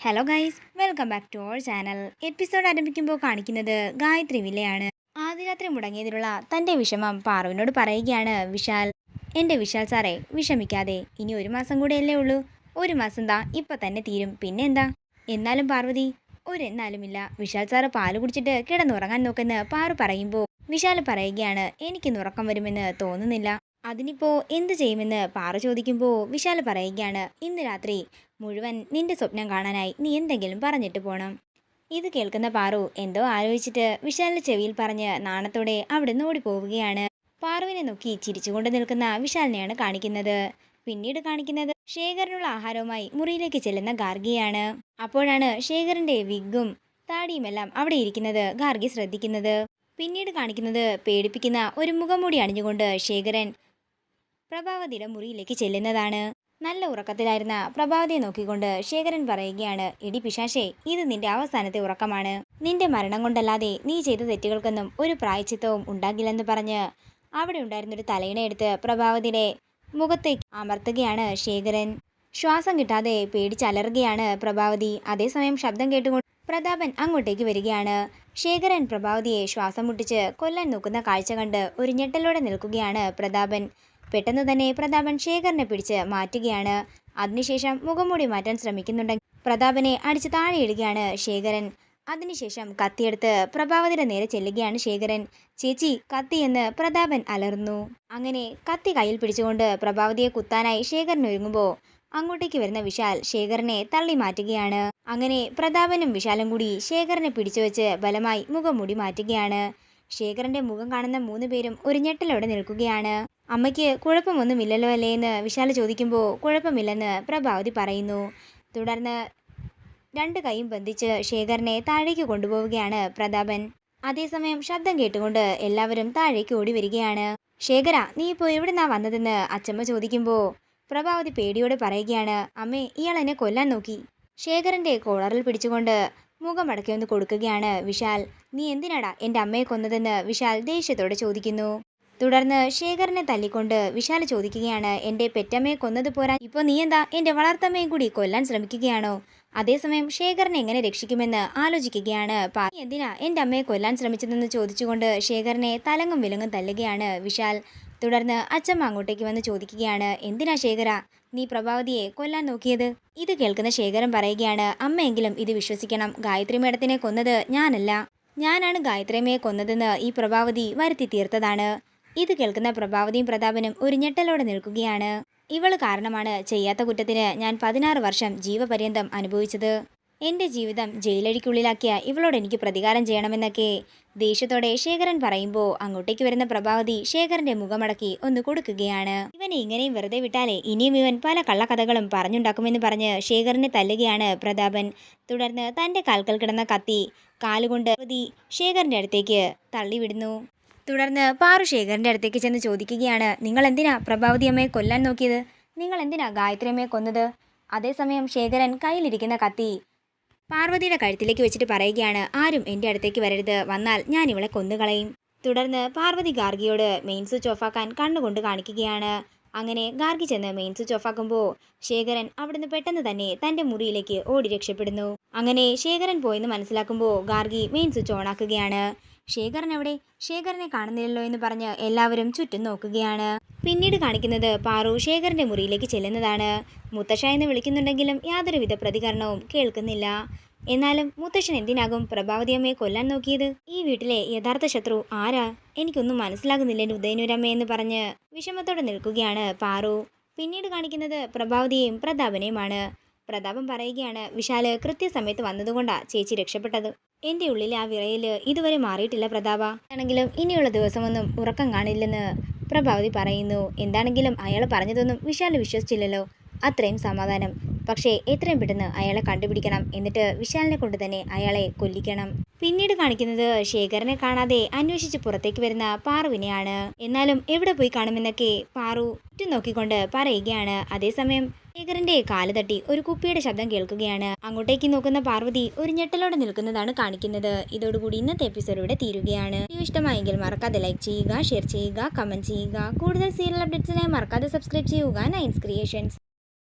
Hello guys welcome back to our channel episode ആരംഭിക്കുമ്പോൾ കാണിക്കുന്നത് ഗായത്രി വിലയാണ് ആദ്യ രാത്രി മുടങ്ങിയതിലുള്ള തന്റെ വിഷമം പാറുവിനോട് പറയുകയാണ് വിശാൽ. എന്റെ വിശാൽ സാറേ വിഷമിക്കാതെ. ഇനി ഒരു മാസം കൂടെയല്ലേ ഉള്ളൂ? ഒരു മാസം താ ഇപ്പം തന്നെ തീരും. പിന്നെ എന്താ? എന്നാലും പാർവതി ഒരു എന്നാലുമില്ല വിശാൽ സാറ് പാൽ കുടിച്ചിട്ട് കിടന്നുറങ്ങാൻ നോക്കെന്ന് പാറു പറയുമ്പോൾ വിശാൽ പറയുകയാണ് എനിക്കിന്ന് ഉറക്കം വരുമെന്ന് തോന്നുന്നില്ല. അതിനിപ്പോൾ എന്ത് ചെയ്യുമെന്ന് പാറ ചോദിക്കുമ്പോൾ വിശാൽ പറയുകയാണ്. ഇന്ന് രാത്രി മുഴുവൻ നിന്റെ സ്വപ്നം കാണാനായി നീ എന്തെങ്കിലും പറഞ്ഞിട്ട് പോണം. ഇത് കേൾക്കുന്ന പാറു എന്തോ ആലോചിച്ചിട്ട് വിശാലിന്റെ ചെവിയിൽ പറഞ്ഞ് നാണത്തോടെ അവിടുന്ന് ഓടിപ്പോവുകയാണ്. പാറുവിനെ നോക്കി ചിരിച്ചുകൊണ്ട് നിൽക്കുന്ന വിശാലിനെയാണ് കാണിക്കുന്നത്. പിന്നീട് കാണിക്കുന്നത് ശേഖരനുള്ള ആഹാരവുമായി മുറിയിലേക്ക് ചെല്ലുന്ന ഗാർഗിയാണ്. അപ്പോഴാണ് ശേഖരന്റെ വിഗും താടിയുമെല്ലാം അവിടെ ഇരിക്കുന്നത് ഗാർഗി ശ്രദ്ധിക്കുന്നത്. പിന്നീട് കാണിക്കുന്നത് പേടിപ്പിക്കുന്ന ഒരു മുഖംമൂടി അണിഞ്ഞുകൊണ്ട് ശേഖരൻ പ്രഭാവതിയുടെ മുറിയിലേക്ക് ചെല്ലുന്നതാണ്. നല്ല ഉറക്കത്തിലായിരുന്ന പ്രഭാവതിയെ നോക്കിക്കൊണ്ട് ശേഖരൻ പറയുകയാണ് ഇടി പിശാശേ ഇത് നിന്റെ അവസാനത്തെ ഉറക്കമാണ്. നിന്റെ മരണം കൊണ്ടല്ലാതെ നീ ചെയ്ത തെറ്റുകൾക്കൊന്നും ഒരു പ്രായച്ചിത്തവും ഉണ്ടാകില്ലെന്ന് പറഞ്ഞ് അവിടെ ഉണ്ടായിരുന്നൊരു തലയിണയെടുത്ത് പ്രഭാവതിയുടെ മുഖത്തേക്ക് അമർത്തുകയാണ് ശേഖരൻ. ശ്വാസം കിട്ടാതെ പേടിച്ചലറുകയാണ് പ്രഭാവതി. അതേസമയം ശബ്ദം കേട്ടുകൊണ്ട് പ്രതാപൻ അങ്ങോട്ടേക്ക് വരികയാണ്. ശേഖരൻ പ്രഭാവതിയെ ശ്വാസം മുട്ടിച്ച് കൊല്ലാൻ നോക്കുന്ന കാഴ്ച കണ്ട് ഒരു ഞെട്ടലോടെ നിൽക്കുകയാണ് പ്രതാപൻ. പെട്ടെന്ന് തന്നെ പ്രതാപൻ ശേഖരനെ പിടിച്ച് മാറ്റുകയാണ്. അതിനുശേഷം മുഖംമൂടി മാറ്റാൻ ശ്രമിക്കുന്നുണ്ടെങ്കിൽ പ്രതാപനെ അടിച്ച് താഴെയിടുകയാണ് ശേഖരൻ. അതിനുശേഷം കത്തിയെടുത്ത് പ്രഭാവതിയുടെ നേരെ ചെല്ലുകയാണ് ശേഖരൻ. ചേച്ചി കത്തിയെന്ന് പ്രതാപൻ അലർന്നു അങ്ങനെ കത്തി കയ്യിൽ പിടിച്ചുകൊണ്ട് പ്രഭാവതിയെ കുത്താനായി ശേഖരൻ ഒരുങ്ങുമ്പോൾ അങ്ങോട്ടേക്ക് വരുന്ന വിശാൽ ശേഖരനെ തള്ളി മാറ്റുകയാണ്. അങ്ങനെ പ്രതാപനും വിശാലും കൂടി ശേഖരനെ പിടിച്ചു വെച്ച് ബലമായി മുഖം മൂടി മാറ്റുകയാണ്. ശേഖരന്റെ മുഖം കാണുന്ന മൂന്ന് പേരും ഒരു ഞെട്ടലോടെ നിൽക്കുകയാണ്. അമ്മയ്ക്ക് കുഴപ്പമൊന്നുമില്ലല്ലോ അല്ലേ എന്ന് വിശാല ചോദിക്കുമ്പോൾ കുഴപ്പമില്ലെന്ന് പ്രഭാവതി പറയുന്നു. തുടർന്ന് രണ്ട് കൈയും ബന്ധിച്ച് ശേഖരനെ താഴേക്ക് കൊണ്ടുപോവുകയാണ് പ്രതാപൻ. അതേസമയം ശബ്ദം കേട്ടുകൊണ്ട് എല്ലാവരും താഴേക്ക് ഓടി വരികയാണ്. ശേഖര നീ ഇപ്പോൾ എവിടുന്നാ വന്നതെന്ന്? അച്ചമ്മ ചോദിക്കുമ്പോൾ പ്രഭാവതി പേടിയോടെ പറയുകയാണ് അമ്മേ ഇയാൾ എന്നെ കൊല്ലാൻ നോക്കി. ശേഖരന്റെ കോളറിൽ പിടിച്ചുകൊണ്ട് മുഖമടക്കി ഒന്ന് കൊടുക്കുകയാണ് വിശാൽ. നീ എന്തിനാടാ എന്റെ അമ്മയെ കൊന്നതെന്ന്? വിശാൽ ദേഷ്യത്തോടെ ചോദിക്കുന്നു. തുടർന്ന് ശേഖരനെ തല്ലിക്കൊണ്ട് വിശാൽ ചോദിക്കുകയാണ് എന്റെ പെറ്റമ്മയെ കൊന്നത് പോരാ. ഇപ്പോൾ നീ എന്താ എന്റെ വളർത്തമ്മയും കൂടി കൊല്ലാൻ ശ്രമിക്കുകയാണോ? അതേസമയം ശേഖരനെ എങ്ങനെ രക്ഷിക്കുമെന്ന് ആലോചിക്കുകയാണ് പാ എന്തിനാ എന്റെ അമ്മയെ കൊല്ലാൻ ശ്രമിച്ചതെന്ന് ചോദിച്ചുകൊണ്ട് ശേഖരനെ തലങ്ങും വിലങ്ങും തല്ലുകയാണ് വിശാൽ. തുടർന്ന് അച്ചമ്മ അങ്ങോട്ടേക്ക് വന്ന് ചോദിക്കുകയാണ് എന്തിനാ ശേഖര? നീ പ്രഭാവതിയെ കൊല്ലാൻ നോക്കിയത് ഇത് കേൾക്കുന്ന ശേഖരൻ പറയുകയാണ് അമ്മയെങ്കിലും ഇത് വിശ്വസിക്കണം. ഗായത്രി മേഡത്തിനെ കൊന്നത് ഞാനല്ല. ഞാനാണ് ഗായത്രിയമ്മയെ കൊന്നതെന്ന് ഈ പ്രഭാവതി വരുത്തി തീർത്തതാണ്. ഇത് കേൾക്കുന്ന പ്രഭാവതിയും പ്രതാപനും ഒരു ഞെട്ടലോടെ നിൽക്കുകയാണ്. ഇവൾ കാരണമാണ് ചെയ്യാത്ത കുറ്റത്തിന് ഞാൻ പതിനാറ് വർഷം ജീവപര്യന്തം അനുഭവിച്ചത്. എന്റെ ജീവിതം ജയിലഴിക്കുള്ളിലാക്കിയ ഇവളോട് എനിക്ക് പ്രതികാരം ചെയ്യണമെന്നൊക്കെ. ദേഷ്യത്തോടെ ശേഖരൻ പറയുമ്പോൾ അങ്ങോട്ടേക്ക് വരുന്ന പ്രഭാവതി ശേഖരന്റെ മുഖമടക്കി ഒന്ന് കൊടുക്കുകയാണ്. ഇവനെ ഇങ്ങനെയും വെറുതെ വിട്ടാലേ ഇനിയും ഇവൻ പല കള്ളക്കഥകളും പറഞ്ഞുണ്ടാക്കുമെന്ന് പറഞ്ഞ് ശേഖരനെ തല്ലുകയാണ് പ്രതാപൻ. തുടർന്ന് തന്റെ കാൽക്കൽ കിടന്ന കത്തി കാലുകൊണ്ട് ശേഖരന്റെ അടുത്തേക്ക് തള്ളിവിടുന്നു. തുടർന്ന് പാറു ശേഖരന്റെ അടുത്തേക്ക് ചെന്ന് ചോദിക്കുകയാണ് നിങ്ങൾ എന്തിനാ പ്രഭാവതി അമ്മയെ കൊല്ലാൻ നോക്കിയത്? നിങ്ങൾ എന്തിനാ ഗായത്രി അമ്മയെ കൊന്നത്? അതേസമയം ശേഖരൻ കയ്യിലിരിക്കുന്ന കത്തി പാർവതിയുടെ കഴുത്തിലേക്ക് വെച്ചിട്ട് പറയുകയാണ് ആരും എന്റെ അടുത്തേക്ക് വരരുത് വന്നാൽ ഞാൻ ഇവളെ കൊന്നുകളയും തുടർന്ന് പാർവതി ഗാർഗിയോട് മെയിൻ സ്വിച്ച് ഓഫാക്കാൻ കണ്ണുകൊണ്ട് കാണിക്കുകയാണ്. അങ്ങനെ ഗാർഗി ചെന്ന് മെയിൻ സ്വിച്ച് ഓഫാക്കുമ്പോൾ ശേഖരൻ അവിടുന്ന് പെട്ടെന്ന് തന്നെ തന്റെ മുറിയിലേക്ക് ഓടി രക്ഷപ്പെടുന്നു. അങ്ങനെ ശേഖരൻ പോയെന്ന് മനസ്സിലാക്കുമ്പോൾ ഗാർഗി മെയിൻ സ്വിച്ച് ഓണാക്കുകയാണ്. ശേഖരൻ എവിടെ? ശേഖരനെ കാണുന്നില്ലല്ലോ എന്ന് പറഞ്ഞ് എല്ലാവരും ചുറ്റും നോക്കുകയാണ്. പിന്നീട് കാണിക്കുന്നത് പാറു ശേഖരന്റെ മുറിയിലേക്ക് ചെല്ലുന്നതാണ്. മുത്തശ്ശ എന്ന് വിളിക്കുന്നുണ്ടെങ്കിലും യാതൊരുവിധ പ്രതികരണവും കേൾക്കുന്നില്ല. എന്നാലും മുത്തശ്ശൻ എന്തിനാകും പ്രഭാവതി അമ്മയെ കൊല്ലാൻ നോക്കിയത്? ഈ വീട്ടിലെ യഥാർത്ഥ ശത്രു ആരാ? എനിക്കൊന്നും മനസ്സിലാകുന്നില്ല ഉദയനൂരമ്മ എന്ന് പറഞ്ഞ് വിഷമത്തോടെ നിൽക്കുകയാണ് പാറു. പിന്നീട് കാണിക്കുന്നത് പ്രഭാവതിയെയും പ്രതാപനെയുമാണ്. പ്രതാപം പറയുകയാണ് വിശാൽ കൃത്യസമയത്ത് വന്നതുകൊണ്ടാണ് ചേച്ചി രക്ഷപ്പെട്ടത്. എന്റെ ഉള്ളിലെ ആ വിറയിൽ ഇതുവരെ മാറിയിട്ടില്ല പ്രതാപ. ആണെങ്കിലും ഇനിയുള്ള ദിവസമൊന്നും ഉറക്കം കാണില്ലെന്ന് പ്രഭാവതി പറയുന്നു. എന്താണെങ്കിലും അയാൾ പറഞ്ഞതൊന്നും വിശാൽ വിശ്വസിച്ചില്ലല്ലോ. അത്രയും സമാധാനം. പക്ഷേ എത്രയും പെട്ടെന്ന് അയാളെ കണ്ടുപിടിക്കണം. എന്നിട്ട് വിശാലിനെ കൊണ്ട് തന്നെ അയാളെ കൊല്ലിക്കണം. പിന്നീട് കാണിക്കുന്നത് ശേഖരനെ കാണാതെ അന്വേഷിച്ച് പുറത്തേക്ക് വരുന്ന പാറുവിനെയാണ്. എന്നാലും എവിടെ പോയി കാണുമെന്നൊക്കെ പാറു ചുറ്റും നോക്കിക്കൊണ്ട് പറയുകയാണ്. അതേസമയം ശേഖരന്റെ കാൽ തട്ടി ഒരു കുപ്പിയുടെ ശബ്ദം കേൾക്കുകയാണ്. അങ്ങോട്ടേക്ക് നോക്കുന്ന പാർവതി ഒരു ഞെട്ടലോടെ നിൽക്കുന്നതാണ് കാണിക്കുന്നത്. ഇതോടുകൂടി ഇന്നത്തെ എപ്പിസോഡ് ഇവിടെ തീരുകയാണ്. വീഡിയോ ഇഷ്ടമായെങ്കിൽ മറക്കാതെ ലൈക്ക് ചെയ്യുക ഷെയർ ചെയ്യുക കമന്റ് ചെയ്യുക. കൂടുതൽ സീരിയൽ അപ്ഡേറ്റ്സിനായി മറക്കാതെ സബ്സ്ക്രൈബ് ചെയ്യുക. Nines creations